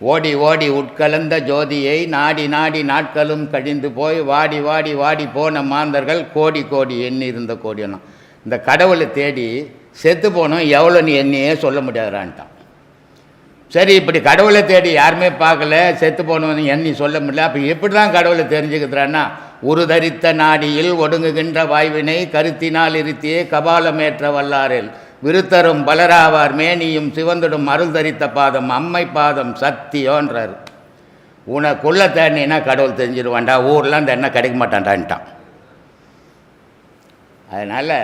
ஓடி ஓடி உட்கலந்த ஜோதியை நாடி நாடி நாட்களும் கழிந்து போய் வாடி வாடி வாடி போன மாந்தர்கள் கோடி கோடி எண்ணி இருந்த கோடியெல்லாம் இந்த கடவுளை தேடி செத்து போனோம் எவ்வளோ நீ எண்ணியே சொல்ல முடியாதான்ட்டான் சரி இப்படி கடவுளை தேடி யாருமே பார்க்கல செத்து போனவன் எண்ணி சொல்ல முடியல. அப்போ எப்படி தான் கடவுளை தெரிஞ்சுக்கிறான்னா உருதரித்த நாடியில் ஒடுங்குகின்ற வாய்வினை கருத்தினால் இருத்தியே கபாலமேற்ற வல்லாரில். விருத்தரும் பலராவார். மேனியும் சிவந்துடும் அருள் தரித்த பாதம் அம்மை பாதம் சத்தியோன்றார். உனக்குள்ள தேடினா கடவுள் தெரிஞ்சிருவான்டா ஊரில் அந்த எண்ணெய் கிடைக்க மாட்டான்டான்ட்டான். அதனால்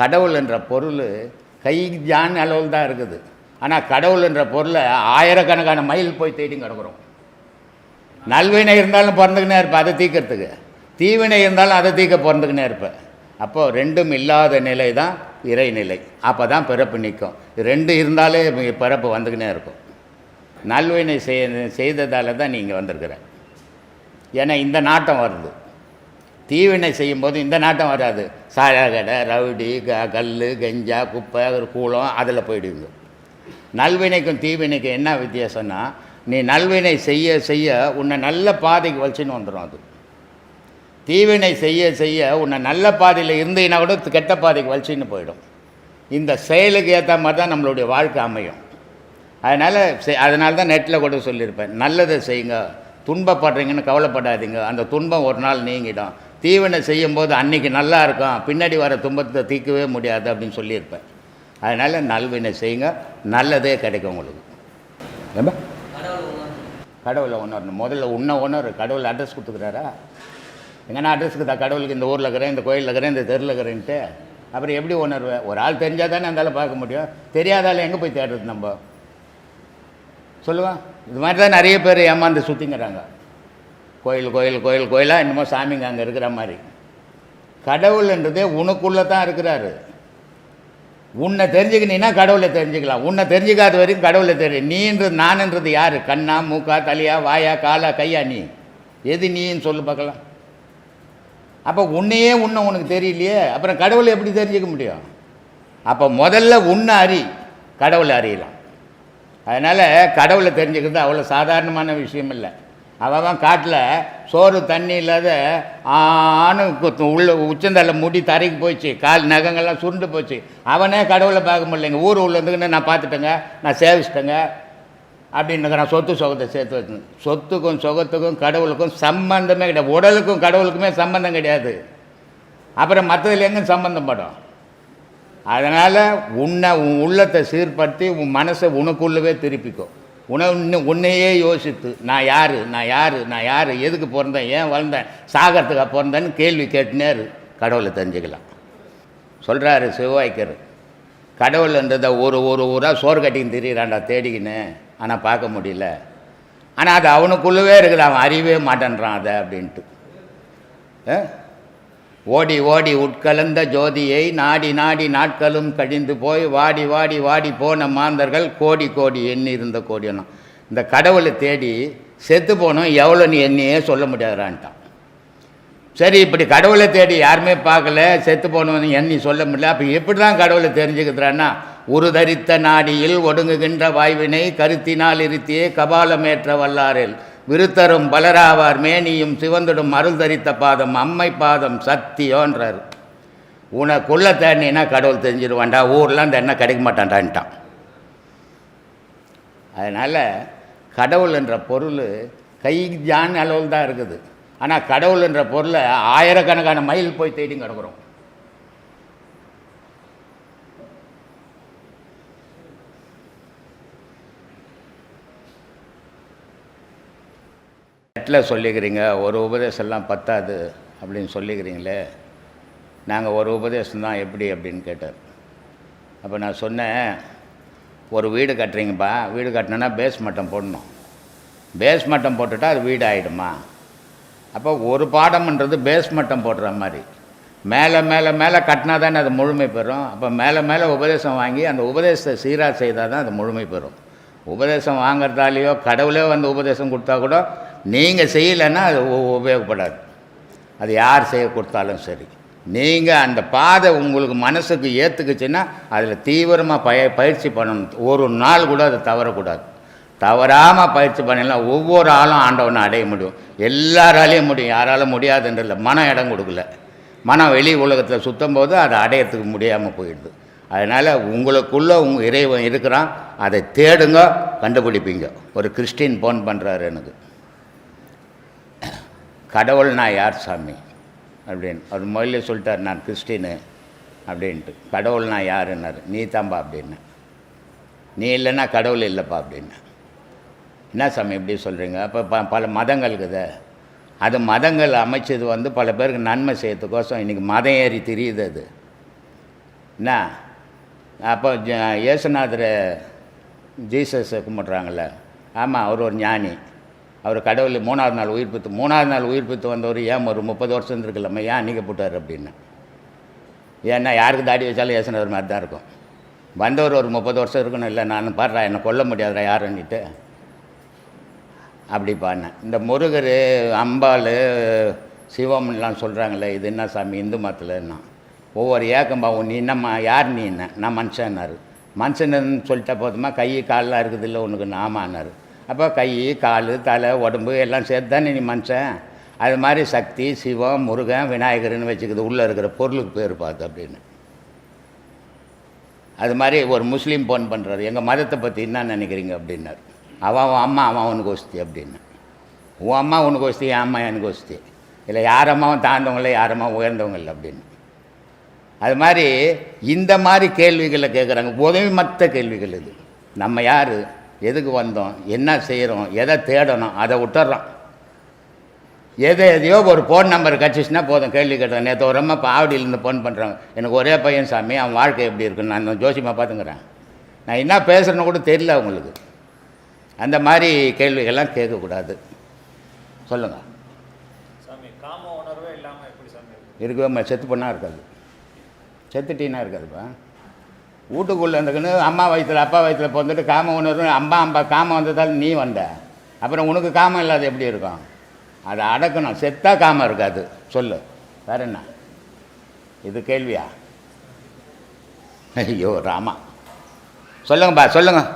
கடவுள் என்ற பொருள் கை ஜான் அளவில் தான் இருக்குது. ஆனால் கடவுள் என்ற பொருளை ஆயிரக்கணக்கான மைல் போய் தேடி கிடக்குறோம். நல்வினை இருந்தாலும் பிறந்துக்கினே இருப்பேன் அதை தீக்கிறதுக்கு தீவினை இருந்தாலும் அதை தீக்க பிறந்துக்கினே இருப்பேன் அப்போது ரெண்டும் இல்லாத நிலை தான் இறைநிலை. அப்போ தான் பிறப்பு நிற்கும் ரெண்டு இருந்தாலே பிறப்பு வந்துக்கினே இருக்கும். நல்வினை செய் செய்ததால் தான் நீங்கள் வந்திருக்கிற. ஏன்னா இந்த நாட்டம் வருது. தீவினை செய்யும்போது இந்த நாட்டம் வராது. சாயா கடை ரவுடி க கல் கஞ்சா குப்பை ஒரு கூளம் அதில் போயிடுவீங்க நல்வினைக்கும் தீவினைக்கும் என்ன வித்தியாசம்னா நீ நல்வினை செய்ய செய்ய உன்னை நல்ல பாதைக்கு வச்சுன்னு வந்துடும் அது. தீவினை செய்ய செய்ய உன்னை நல்ல பாதையில் இருந்தீங்கன்னா கூட கெட்ட பாதைக்கு வலிச்சின்னு போயிடும். இந்த செயலுக்கு ஏற்ற மாதிரி தான் நம்மளுடைய வாழ்க்கை அமையும். அதனால் அதனால தான் நெட்டில் கூட சொல்லியிருப்பேன். நல்லதை செய்யுங்க. துன்பப்படுறீங்கன்னு கவலைப்படாதீங்க. அந்த துன்பம் ஒரு நாள் நீங்கிடும். தீவினை செய்யும்போது அன்றைக்கி நல்லா இருக்கும். பின்னாடி வர துன்பத்தை தீர்க்கவே முடியாது அப்படின்னு சொல்லியிருப்பேன். அதனால் நல்வினை செய்யுங்க. நல்லதே கிடைக்கும் உங்களுக்கு. கடவுளை உணரணும். முதல்ல உன்னை உணரு. கடவுள் அட்ரஸ் கொடுத்துக்கிறாரா? எங்கன்னா அட்ரஸுக்கு தான் கடவுளுக்கு இந்த ஊரில் இருக்கிறேன் இந்த கோயிலில் இருக்கிறேன் இந்த தெருவில் இருக்கிறேன்ட்டு. அப்புறம் எப்படி உணர்வேன் ஒரு ஆள் தெரிஞ்சால் தானே அந்தாலும் பார்க்க முடியும். தெரியாதால எங்கே போய் தேடுறது நம்ம? சொல்லுவான் இது மாதிரி தான் நிறைய பேர் ஏமாந்து சுற்றிங்கிறாங்க கோயில் கோயில் கோயில் கோயிலாக என்னமோ சாமிங்க அங்கே இருக்கிற மாதிரி. கடவுள்ன்றதே உனக்குள்ளே தான் இருக்கிறாரு. உன்னை தெரிஞ்சுக்கினீன்னா கடவுளை தெரிஞ்சுக்கலாம். உன்னை தெரிஞ்சுக்காத வரைக்கும் கடவுளை தெரியும் நீன்றது நானுன்றது யார்? கண்ணா மூக்கா தலையா வாயா காலா கையா நீ? எது நீன்னு சொல்லு பார்க்கலாம். அப்போ உன்னையே உன்னை உனக்கு தெரியலையே? அப்புறம் கடவுளை எப்படி தெரிஞ்சுக்க முடியும்? அப்போ முதல்ல உன்னை அறி கடவுளை அறியலாம். அதனால் கடவுளை தெரிஞ்சுக்கிறது அவ்வளோ சாதாரணமான விஷயம் இல்லை. அவன் காட்டில் சோறு தண்ணி இல்லாத ஆணு உள்ள உச்சந்தலை முடி தரைக்கு போச்சு கால் நகங்கள்லாம் சுருண்டு போச்சு. அவனே கடவுளை பார்க்க முடியலைங்க. ஊர் உள்ளே இருந்துக்கின்னு நான் பார்த்துட்டேங்க நான் சேவிச்சிட்டேங்க. அப்படின்னு நான் சொத்து சுகத்தை சேர்த்து வச்சு சொத்துக்கும் சுகத்துக்கும் கடவுளுக்கும் சம்பந்தமே கிடையாது. உடலுக்கும் கடவுளுக்குமே சம்பந்தம் கிடையாது. அப்புறம் மற்றதுல எங்கும் சம்பந்தம் படும்? அதனால் உன்னை உன் உள்ளத்தை சீர்படுத்தி உன் மனசை உனக்குள்ளவே திருப்பிக்கும். உன உன்னையே யோசித்து நான் யார்? நான் யார்? நான் யார்? எதுக்கு பிறந்தேன்? ஏன் வளர்ந்தேன்? சாகரத்துக்காக பிறந்தேன்னு கேள்வி கேட்டுனே கடவுளை தெரிஞ்சுக்கலாம். சொல்கிறாரு சிவாய்க்கர். கடவுள்ன்றதை ஒரு ஒரு ஊராக சோறு கட்டின்னு திரியிறான்டா தேடிக்கின்னு. ஆனால் பார்க்க முடியல. ஆனால் அது அவனுக்குள்ளவே இருக்குது அவன் அறியவே மாட்டேன்றான் அதை அப்படின்ட்டு. ஆ? ஓடி ஓடி உட்கலந்த ஜோதியை நாடி நாடி நாட்களும் கழிந்து போய் வாடி வாடி வாடி போன மாந்தர்கள் கோடி கோடி எண்ணி இருந்த கோடியெல்லாம் இந்த கடவுளை தேடி செத்து போனோம் எவ்வளோ நீ எண்ணியே சொல்ல முடியாதுறான்ட்டான். சரி இப்படி கடவுளை தேடி யாருமே பார்க்கல செத்து போனோன்னு எண்ணி சொல்ல முடியல. அப்போ எப்படி தான் கடவுளை தெரிஞ்சுக்கிறான்னா உரு தரித்த நாடியில் ஒடுங்குகின்ற வாய்வினை கருத்தினால் இருத்தியே கபாலமேற்ற வல்லாரில். விருத்தரும் பலராவார் மேனியும் சிவந்திடும் அருள் தரித்த பாதம் அம்மை பாதம் சத்தியோன்றார். கொள்ள தேடினா கடவுள் தெரிஞ்சிருவான்டா? ஊரில் அந்த எண்ணெய் கிடைக்க மாட்டான்டான்ட்டான். அதனால் கடவுள் என்ற பொருள் கை ஜான் அளவில் தான் இருக்குது. ஆனால் கடவுள் என்ற பொருளை ஆயிரக்கணக்கான மைல் போய் தேடி கிடக்குறோம். நெட்டில் சொல்லிக்கிறீங்க ஒரு உபதேசம்லாம் பத்தாது அப்படின்னு சொல்லிக்கிறீங்களே நாங்கள் ஒரு உபதேசம் தான் எப்படி அப்படின்னு கேட்டார். அப்போ நான் சொன்னேன் ஒரு வீடு கட்டுறீங்கப்பா வீடு கட்டினோன்னா பேஸ் மட்டம் போடணும். பேஸ் மட்டம் போட்டுட்டா அது வீடு ஆகிடுமா அப்போ ஒரு பாடம்ன்றது பேஸ் மட்டம் போடுற மாதிரி. மேலே மேலே மேலே கட்டினா தானே அது முழுமை பெறும். அப்போ மேலே மேலே உபதேசம் வாங்கி அந்த உபதேசத்தை சீராக செய்தால் தான் அது முழுமை பெறும். உபதேசம் வாங்குறதாலேயோ கடவுளே வந்து உபதேசம் கொடுத்தா கூட நீங்கள் செய்யலைன்னா அது உ- உபயோகப்படாது. அது யார் செய்ய கொடுத்தாலும் சரி. நீங்கள் அந்த பாதை உங்களுக்கு மனசுக்கு ஏற்றுக்குச்சுன்னா அதில் தீவிரமாக பய பயிற்சி பண்ணணும். ஒரு நாள் கூட அதை தவறக்கூடாது. தவறாமல் பயிற்சி பண்ணலாம் ஒவ்வொரு ஆளும் ஆண்டவனை அடைய முடியும். எல்லாராலையும் முடியும். யாராலும் முடியாதுன்றல மனம் இடம் கொடுக்கல. மனம் வெளி உலகத்தில் சுற்றும் போது அதை அடையறதுக்கு முடியாமல் போயிடுது. அதனால் உங்களுக்குள்ளே உங்கள் இறைவன் இருக்கிறான். அதை தேடுங்க கண்டுபிடிப்பீங்க. ஒரு கிறிஸ்டின் ஃபோன் பண்ணுறாரு எனக்கு. கடவுள் நான் யார் சாமி? அப்படின்னு. அவர் முதல்ல சொல்லிட்டார் நான் கிறிஸ்டினு அப்படின்ட்டு. கடவுள் நான் யாருன்னாரு? நீ தான்ப்பா அப்படின்னு. நீ இல்லைன்னா கடவுள் இல்லைப்பா அப்படின்னு. என்ன சாமி இப்படி சொல்கிறீங்க அப்போ ப பல மதங்கள் இருக்குது. அது மதங்கள் அமைச்சது வந்து பல பேருக்கு நன்மை செய்யறதுக்கோசம் இன்றைக்கி மதம் ஏறி தெரியுது அது. என்ன? அப்போ ஜ இயேசுநாதர் ஜீசஸை கும்பிட்றாங்களே ஆமாம் அவர் ஒரு ஞானி. அவர் கடவுள் மூணாவது நாள் உயிர்ப்பித்து மூணாவது நாள் உயிர்ப்பித்து வந்தவர் ஏன் ஒரு முப்பது வருஷம் இருந்திருக்கலாமா ஏன் அன்றைக்கி போட்டார் அப்படின்னு. ஏன்னா யாருக்கு தாடி வச்சாலும் ஏசினவர் மாதிரி தான் இருக்கும். வந்தவர் ஒரு முப்பது வருஷம் இருக்கணும் இல்லை நான் பாடுறா என்னை கொல்ல முடியாதுடா யாருன்னுட்டு. அப்படி பாடினேன். இந்த முருகர் அம்பாள் சிவம்லாம் சொல்கிறாங்களே இது என்ன சாமி இந்து மதத்தில்னா ஒவ்வொரு ஏக்கம்பா நீ என்னம்மா யார் நீ என்ன? நான் மனுஷன்னாரு. மனுஷன்னு சொல்லிட்டா போதுமா? கை காலெலாம் இருக்குது இல்லை உனக்கு நாமான்னாரு. அப்போ கை கால் தலை உடம்பு எல்லாம் சேர்த்து தானே நீ மனுஷன்? அது மாதிரி சக்தி சிவம் முருகன் விநாயகர்னு வச்சுக்கிது. உள்ளே இருக்கிற பொருளுக்கு பேர் பார்த்து அப்படின்னு. அது மாதிரி ஒரு முஸ்லீம் ஃபோன் பண்ணுறாரு எங்கள் மதத்தை பற்றி என்ன நினைக்கிறீங்க அப்படின்னார். அவன் அவன் அம்மா அவன் அவனுக்கு ஒஸ்தி அப்படின்னு. உன் அம்மா உனக்கு ஒஸ்தி என் அம்மா எனக்கு ஒஸ்தி இல்லை யார் அம்மாவும் தாழ்ந்தவங்கள யார் அம்மா உயர்ந்தவங்க இல்லை அப்படின்னு. அது மாதிரி இந்த மாதிரி கேள்விகளை கேட்குறாங்க. உதவி மற்ற கேள்விகள் இது. நம்ம யார்? எதுக்கு வந்தோம்? என்ன செய்கிறோம் எதை தேடணும்? அதை விட்டுறோம். எதை எதையோ ஒரு ஃபோன் நம்பர் கிடச்சிச்சுன்னா போதும். கேள்வி கேட்டேன். நேற்று ஒரு அம்மா பாவடியிலேருந்து ஃபோன் பண்ணுறாங்க எனக்கு ஒரே பையன் சாமி அவன் வாழ்க்கை எப்படி இருக்குன்னு நான் ஜோசியமாக பார்த்துங்கிறேன் நான் என்ன பேசுகிறேன்னு கூட தெரியல அவங்களுக்கு. அந்த மாதிரி கேள்விகள்லாம் கேட்கக்கூடாது. சொல்லுங்கள் சாமி காம உணர்வே இல்லாம எப்படி சாமி? இருக்கு? இருக்கவே செத்து பண்ணால் இருக்காது. செத்துட்டீனா இருக்காதுப்பா. வீட்டுக்குள்ளே இருந்துக்குன்னு அம்மா வயிற்றுல அப்பா வயிற்றுல பிறந்துட்டு காம ஒன்று அம்மா அம்பா காமம் வந்ததால் நீ வந்த. அப்புறம் உனக்கு காமம் இல்லாத எப்படி இருக்கும்? அதை அடக்கணும். செத்தா காமம் இருக்காது. சொல்லு. வேற என்ன? இது கேள்வியா? ஐயோ ராமா. சொல்லுங்கப்பா சொல்லுங்கள்